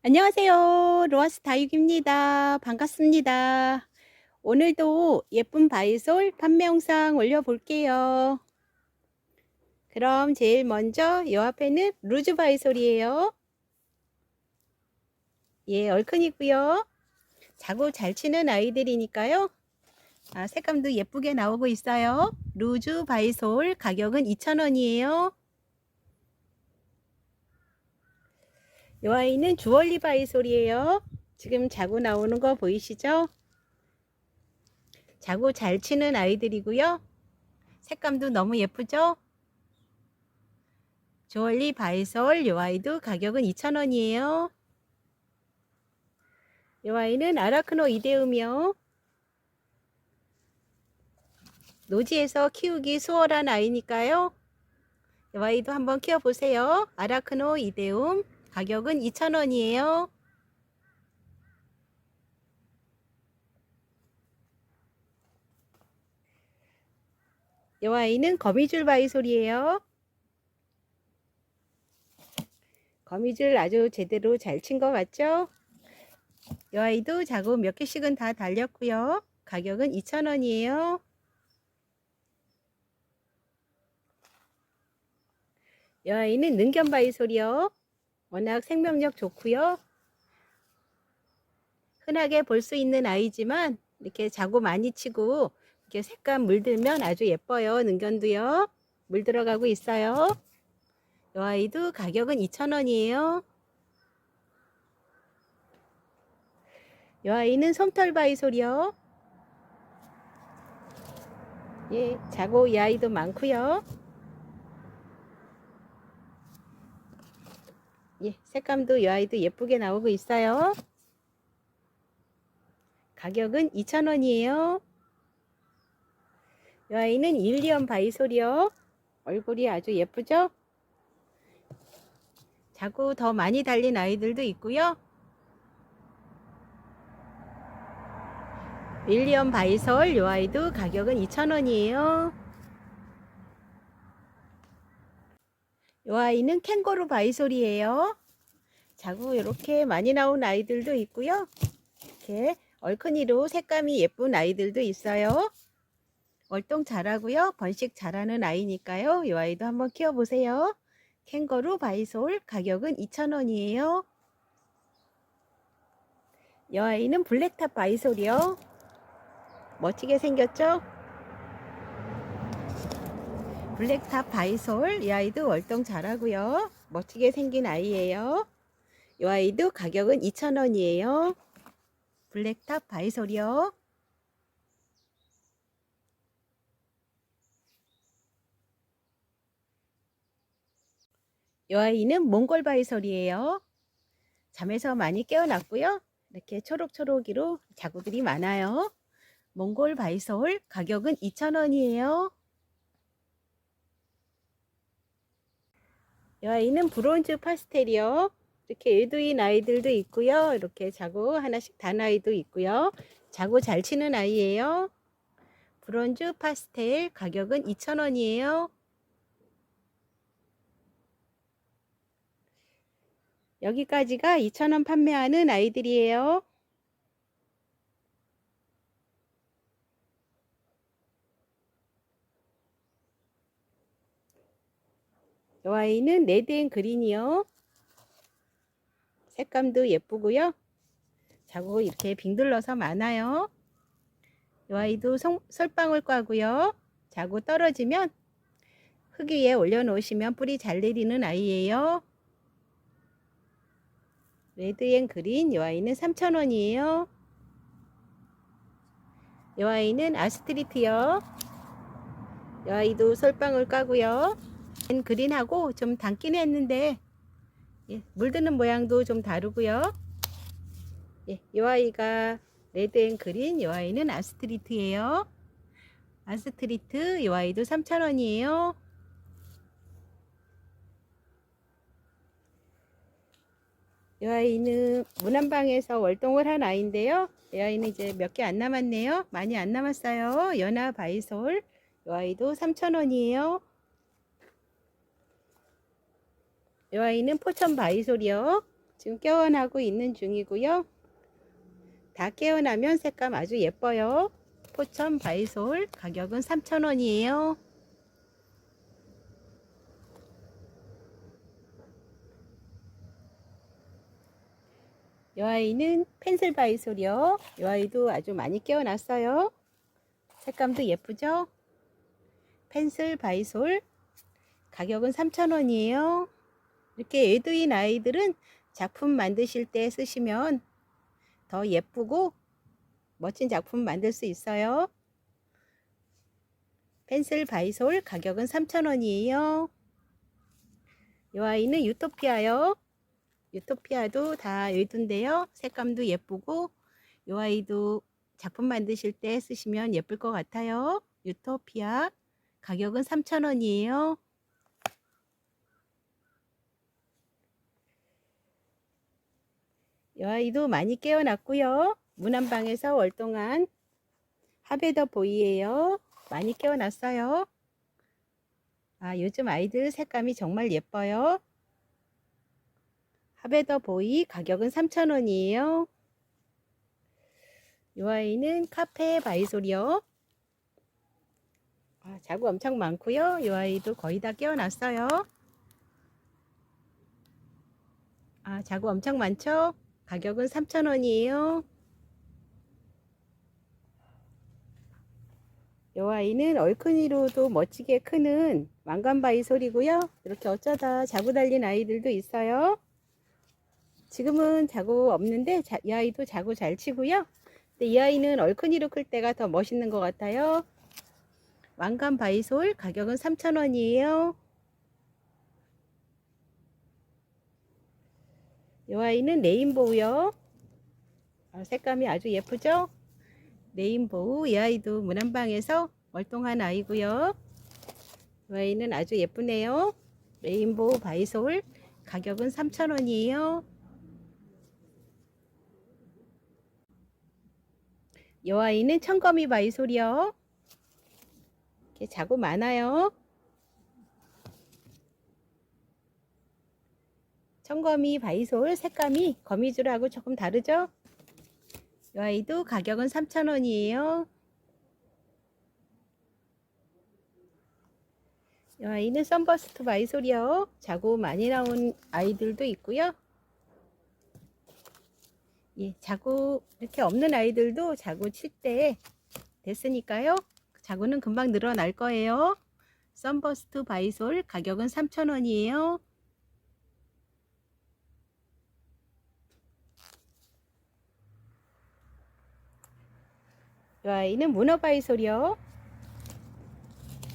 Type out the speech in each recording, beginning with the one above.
안녕하세요. 로아스 다육입니다. 반갑습니다. 오늘도 예쁜 바이솔 판매 영상 올려볼게요. 그럼 제일 먼저 이 앞에는 루즈 바이솔이에요. 예, 얼큰이고요. 자고 잘 치는 아이들이니까요. 아, 색감도 예쁘게 나오고 있어요. 루즈 바이솔 가격은 2,000원이에요. 이 아이는 주얼리 바이솔이에요. 지금 자고 나오는 거 보이시죠? 자고 잘 치는 아이들이고요. 색감도 너무 예쁘죠? 주얼리 바이솔 이 아이도 가격은 2,000원이에요. 이 아이는 아라크노 이데움이요. 노지에서 키우기 수월한 아이니까요. 이 아이도 한번 키워보세요. 아라크노 이데움 가격은 2,000원이에요. 이 아이는 거미줄 바이솔이에요. 거미줄 아주 제대로 잘 친 거 맞죠? 이 아이도 자고 몇 개씩은 다 달렸고요. 가격은 2,000원이에요. 이 아이는 능견 바이솔이요. 워낙 생명력 좋고요. 흔하게 볼 수 있는 아이지만 이렇게 자고 많이 치고 이렇게 색감 물들면 아주 예뻐요. 능견도요. 물 들어가고 있어요. 이 아이도 가격은 2,000원이에요. 이 아이는 솜털 바이솔이요. 예, 자고 이 아이도 많고요. 예, 색감도 이 아이도 예쁘게 나오고 있어요. 가격은 2,000원이에요. 이 아이는 일리엄 바이솔이요. 얼굴이 아주 예쁘죠? 자꾸 더 많이 달린 아이들도 있고요. 윌리엄 바이솔 이 아이도 가격은 2,000원이에요. 이 아이는 캥거루 바이솔이에요. 자구 이렇게 많이 나온 아이들도 있고요. 이렇게 얼큰이로 색감이 예쁜 아이들도 있어요. 월동 잘하고요. 번식 잘하는 아이니까요. 이 아이도 한번 키워보세요. 캥거루 바이솔 가격은 2,000원이에요. 이 아이는 블랙탑 바이솔이요. 멋지게 생겼죠? 블랙탑 바이솔 이 아이도 월동 잘하고요. 멋지게 생긴 아이예요. 이 아이도 가격은 2,000원이에요. 블랙탑 바이솔이요. 이 아이는 몽골 바이솔이에요. 잠에서 많이 깨어났고요. 이렇게 초록초록이로 자구들이 많아요. 몽골 바이솔 가격은 2,000원이에요. 이 아이는 브론즈 파스텔이요. 이렇게 애도인 아이들도 있고요. 이렇게 자고 하나씩 단 아이도 있고요. 자고 잘 치는 아이예요. 브론즈 파스텔 가격은 2,000원이에요. 여기까지가 2,000원 판매하는 아이들이에요. 이 아이는 레드앤 그린이요. 색감도 예쁘고요. 자고 이렇게 빙둘러서 많아요. 이 아이도 성, 솔방울 꽈고요. 자고 떨어지면 흙 위에 올려놓으시면 뿌리 잘 내리는 아이예요. 레드앤 그린 이 아이는 3,000원이에요. 이 아이는 아스트리트요. 이 아이도 솔방울 까고요. 그린하고 좀 닮긴 했는데 예, 물드는 모양도 좀 다르고요. 예, 이 아이가 레드 앤 그린, 이 아이는 아스트리트예요. 아스트리트, 이 아이도 3,000원이에요. 이 아이는 문안방에서 월동을 한 아이인데요. 이 아이는 이제 몇 개 안 남았네요. 많이 안 남았어요. 연아 바이솔, 이 아이도 3,000원이에요. 이 아이는 포천 바이솔이요. 지금 깨어나고 있는 중이고요. 다 깨어나면 색감 아주 예뻐요. 포천 바이솔 가격은 3,000원이에요. 이 아이는 펜슬 바이솔이요. 이 아이도 아주 많이 깨어났어요. 색감도 예쁘죠? 펜슬 바이솔 가격은 3,000원이에요. 이렇게 에드인 아이들은 작품 만드실 때 쓰시면 더 예쁘고 멋진 작품 만들 수 있어요. 펜슬 바이솔 가격은 3,000원이에요. 이 아이는 유토피아요. 유토피아도 다 에드인데요. 색감도 예쁘고 이 아이도 작품 만드실 때 쓰시면 예쁠 것 같아요. 유토피아 가격은 3,000원이에요. 이 아이도 많이 깨어났고요. 문안방에서 월동안 하베더 보이예요. 많이 깨어났어요. 아, 요즘 아이들 색감이 정말 예뻐요. 하베더 보이 가격은 3,000원이에요. 이 아이는 카페 바이솔이요. 아, 자구 엄청 많고요. 이 아이도 거의 다 깨어났어요. 아, 자구 엄청 많죠? 가격은 3,000원이에요. 이 아이는 얼큰이로도 멋지게 크는 왕관바이솔이고요. 이렇게 어쩌다 자구 달린 아이들도 있어요. 지금은 자구 없는데 자, 이 아이도 자구 잘 치고요. 근데 이 아이는 얼큰이로 클 때가 더 멋있는 것 같아요. 왕관 바이솔 가격은 3,000원이에요. 이 아이는 레인보우요. 아, 색감이 아주 예쁘죠? 레인보우 이 아이도 문안방에서 월동한 아이고요. 이 아이는 아주 예쁘네요. 레인보우 바이솔 가격은 3,000원이에요. 이 아이는 청거미 바이솔이요. 이렇게 자구 많아요. 청거미 바이솔 색감이 거미줄하고 조금 다르죠? 이 아이도 가격은 3,000원이에요. 이 아이는 썬버스트 바이솔이요. 자구 많이 나온 아이들도 있고요. 예, 자구 이렇게 없는 아이들도 자구 칠때 됐으니까요. 자구는 금방 늘어날 거예요. 썬버스트 바이솔 가격은 3,000원이에요. 이 아이는 문어바이솔이요.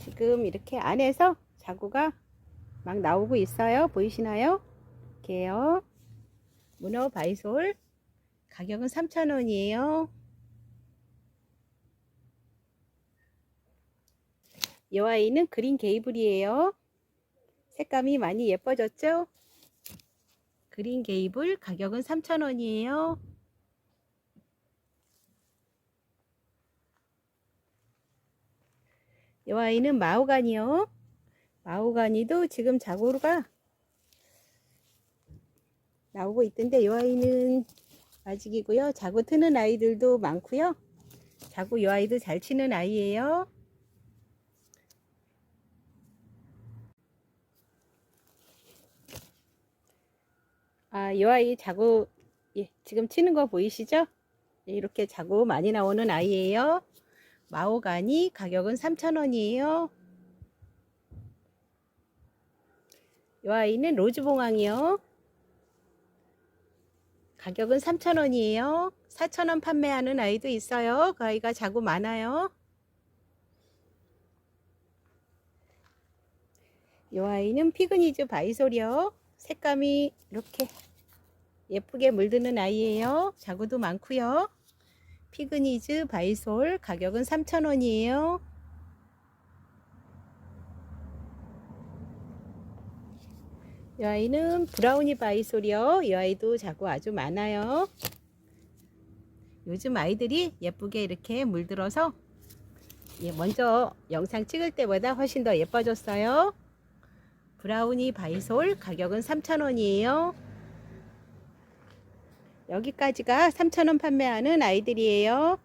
지금 이렇게 안에서 자구가 막 나오고 있어요. 보이시나요? 이렇게요. 문어바이솔 가격은 3,000원이에요. 이 아이는 그린 게이블이에요. 색감이 많이 예뻐졌죠? 그린 게이블 가격은 3,000원이에요. 이 아이는 마오가니요. 마오가니도 지금 자고가 나오고 있던데 이 아이는 아직이고요. 자고 트는 아이들도 많고요. 자고 이 아이도 잘 치는 아이예요. 아, 이 아이 자고 예, 지금 치는 거 보이시죠? 예, 이렇게 자고 많이 나오는 아이예요. 마오가니 가격은 3,000원이에요. 이 아이는 로즈봉황이요. 가격은 3,000원이에요. 4,000원 판매하는 아이도 있어요. 그 아이가 자고 많아요. 이 아이는 피그니즈 바이솔이요. 색감이 이렇게 예쁘게 물드는 아이예요. 자구도 많고요. 피그니즈 바이솔 가격은 3,000원이에요. 이 아이는 브라우니 바이솔이요. 이 아이도 자구 아주 많아요. 요즘 아이들이 예쁘게 이렇게 물들어서 예, 먼저 영상 찍을 때보다 훨씬 더 예뻐졌어요. 브라우니 바이솔 가격은 3,000원이에요. 여기까지가 3,000원 판매하는 아이들이에요.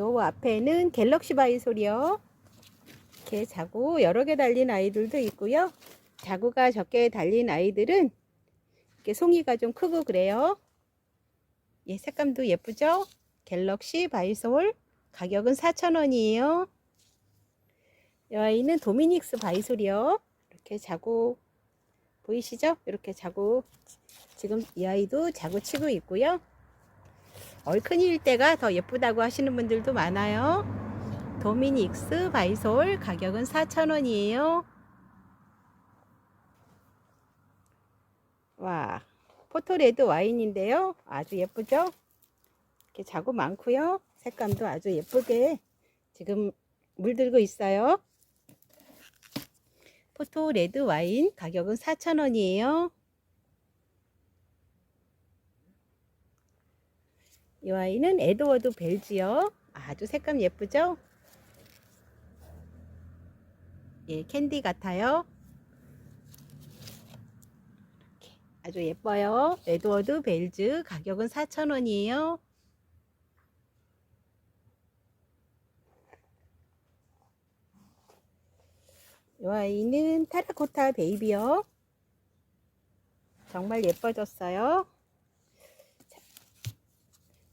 요 앞에는 갤럭시 바이솔이요. 이렇게 자구 여러 개 달린 아이들도 있고요. 자구가 적게 달린 아이들은 이렇게 송이가 좀 크고 그래요. 예, 색감도 예쁘죠? 갤럭시 바이솔 가격은 4,000원이에요. 이 아이는 도미닉스 바이솔이요. 이렇게 자구 보이시죠? 이렇게 자구 지금 이 아이도 자구 치고 있고요. 얼큰이일 때가 더 예쁘다고 하시는 분들도 많아요. 도미닉스 바이솔 가격은 4,000원이에요. 와, 포토레드 와인인데요. 아주 예쁘죠? 이렇게 자구 많고요. 색감도 아주 예쁘게 지금 물들고 있어요. 포토 레드 와인 가격은 4,000원이에요. 이 아이는 에드워드 벨지요. 아주 색감 예쁘죠? 예, 캔디 같아요. 아주 예뻐요. 에드워드 벨즈 가격은 4,000원이에요. 이 아이는 타라코타 베이비요. 정말 예뻐졌어요.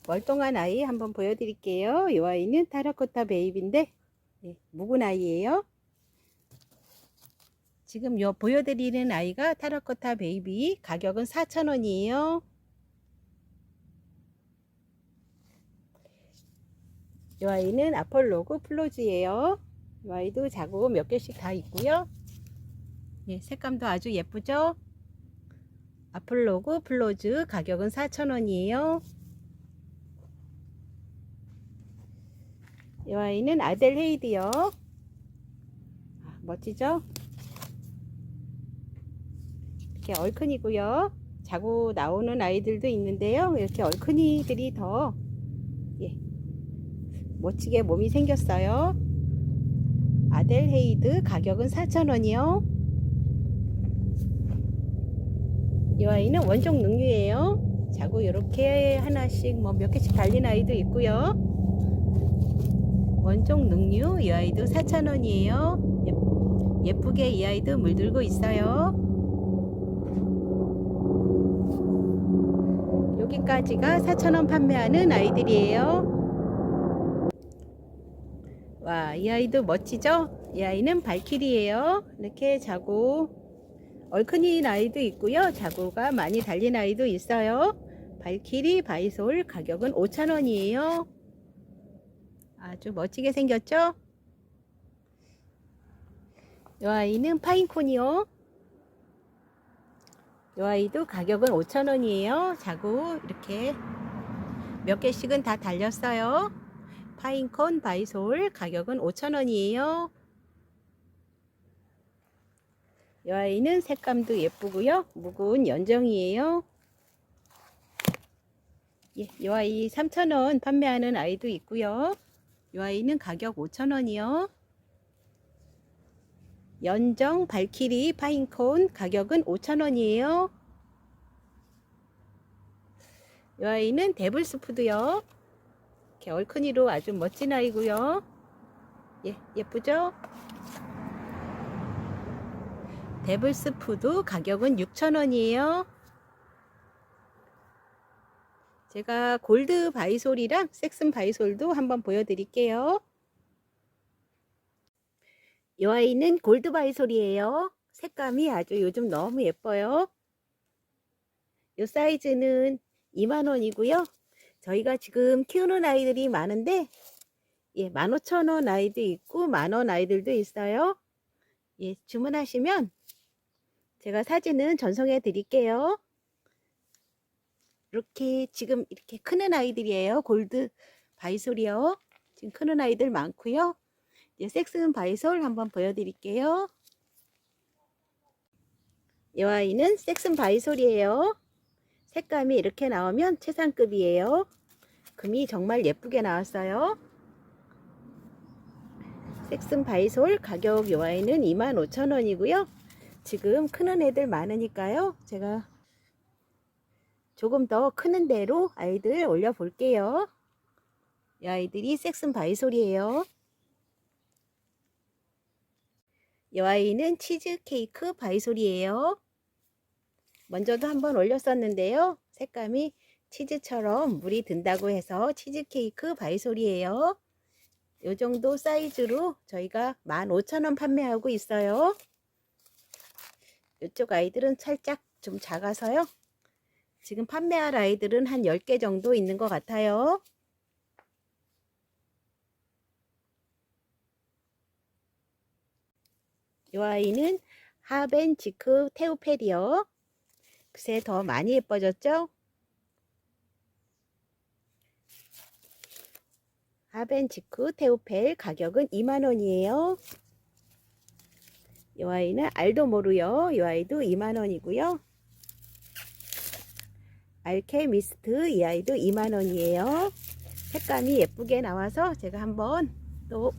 멀뚱한 아이 한번 보여드릴게요. 이 아이는 타라코타 베이비인데 예, 묵은 아이예요. 지금 요 보여드리는 아이가 타라코타 베이비 가격은 4,000원이에요. 이 아이는 아폴로그 플로즈예요. 이 아이도 자고 몇 개씩 다 있고요. 예, 색감도 아주 예쁘죠? 아폴로그 플로즈 가격은 4,000원이에요. 이 아이는 아델 헤이드요. 아, 멋지죠? 이렇게 얼큰이고요. 자고 나오는 아이들도 있는데요. 이렇게 얼큰이들이 더 예, 멋지게 몸이 생겼어요. 아델 헤이드 가격은 4,000원이요. 이 아이는 원종 능유예요. 자고 이렇게 하나씩 뭐 몇 개씩 달린 아이도 있고요. 원종 능류 이 아이도 4,000원이에요. 예쁘게 이 아이도 물들고 있어요. 여기까지가 4,000원 판매하는 아이들이에요. 와, 이 아이도 멋지죠? 이 아이는 발키리예요. 이렇게 자고 얼큰이 아이도 있고요. 자구가 많이 달린 아이도 있어요. 발키리 바이솔 가격은 5,000원이에요. 아주 멋지게 생겼죠? 이 아이는 파인콘이요. 이 아이도 가격은 5,000원이에요. 자구 이렇게 몇 개씩은 다 달렸어요. 파인콘 바이솔 가격은 5,000원이에요. 이 아이는 색감도 예쁘고요. 묵은 연정이에요. 예, 이 아이 3,000원 판매하는 아이도 있고요. 이 아이는 가격 5,000원이요. 연정 발키리 파인콘 가격은 5,000원이에요. 이 아이는 데블스푸드요. 이렇게 얼큰이로 아주 멋진 아이고요. 예, 예쁘죠? 데블스 푸드 가격은 6,000원이에요. 제가 골드 바이솔이랑 섹슨 바이솔도 한번 보여드릴게요. 이 아이는 골드 바이솔이에요. 색감이 아주 요즘 너무 예뻐요. 이 사이즈는 2만원이고요. 저희가 지금 키우는 아이들이 많은데 예, 15,000원 아이도 있고 만원 아이들도 있어요. 예, 주문하시면 제가 사진은 전송해 드릴게요. 이렇게 지금 이렇게 크는 아이들이에요. 골드 바이솔이요. 지금 크는 아이들 많고요. 이제 섹슨 바이솔 한번 보여드릴게요. 이 아이는 섹슨 바이솔이에요. 색감이 이렇게 나오면 최상급이에요. 금이 정말 예쁘게 나왔어요. 섹슨 바이솔 가격 요 아이는 25,000원이고요. 지금 크는 애들 많으니까요. 제가 조금 더 크는 대로 아이들 올려 볼게요. 이 아이들이 섹슨 바이솔이에요. 이 아이는 치즈 케이크 바이솔이에요. 먼저도 한번 올렸었는데요. 색감이 치즈처럼 물이 든다고 해서 치즈 케이크 바이솔이에요. 요 정도 사이즈로 저희가 15,000원 판매하고 있어요. 이쪽 아이들은 살짝 좀 작아서요. 지금 판매할 아이들은 한 10개 정도 있는 것 같아요. 이 아이는 하벤지크 테우페리어. 글쎄 더 많이 예뻐졌죠? 하벤지크 테우펠 가격은 2만원이에요. 이 아이는 알도 모르요. 이 아이도 2만원이고요. 알케미스트 이 아이도 2만원이에요. 색감이 예쁘게 나와서 제가 한번 또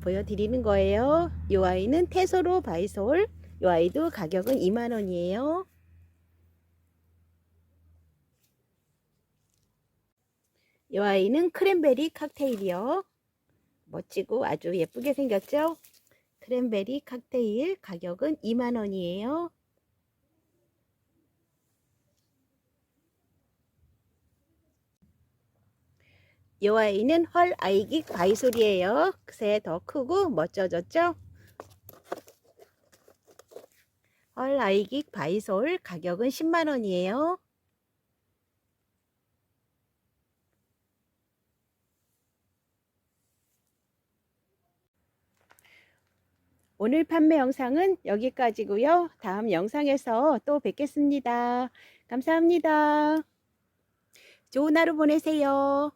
보여드리는 거예요. 이 아이는 테소로 바이솔 이 아이도 가격은 2만원이에요. 이 아이는 크랜베리 칵테일이요. 멋지고 아주 예쁘게 생겼죠? 크랜베리 칵테일 가격은 2만원이에요. 이 아이는 헐 아이기 바이솔이에요. 그새 더 크고 멋져졌죠? 헐 아이기 바이솔 가격은 10만원이에요. 오늘 판매 영상은 여기까지고요. 다음 영상에서 또 뵙겠습니다. 감사합니다. 좋은 하루 보내세요.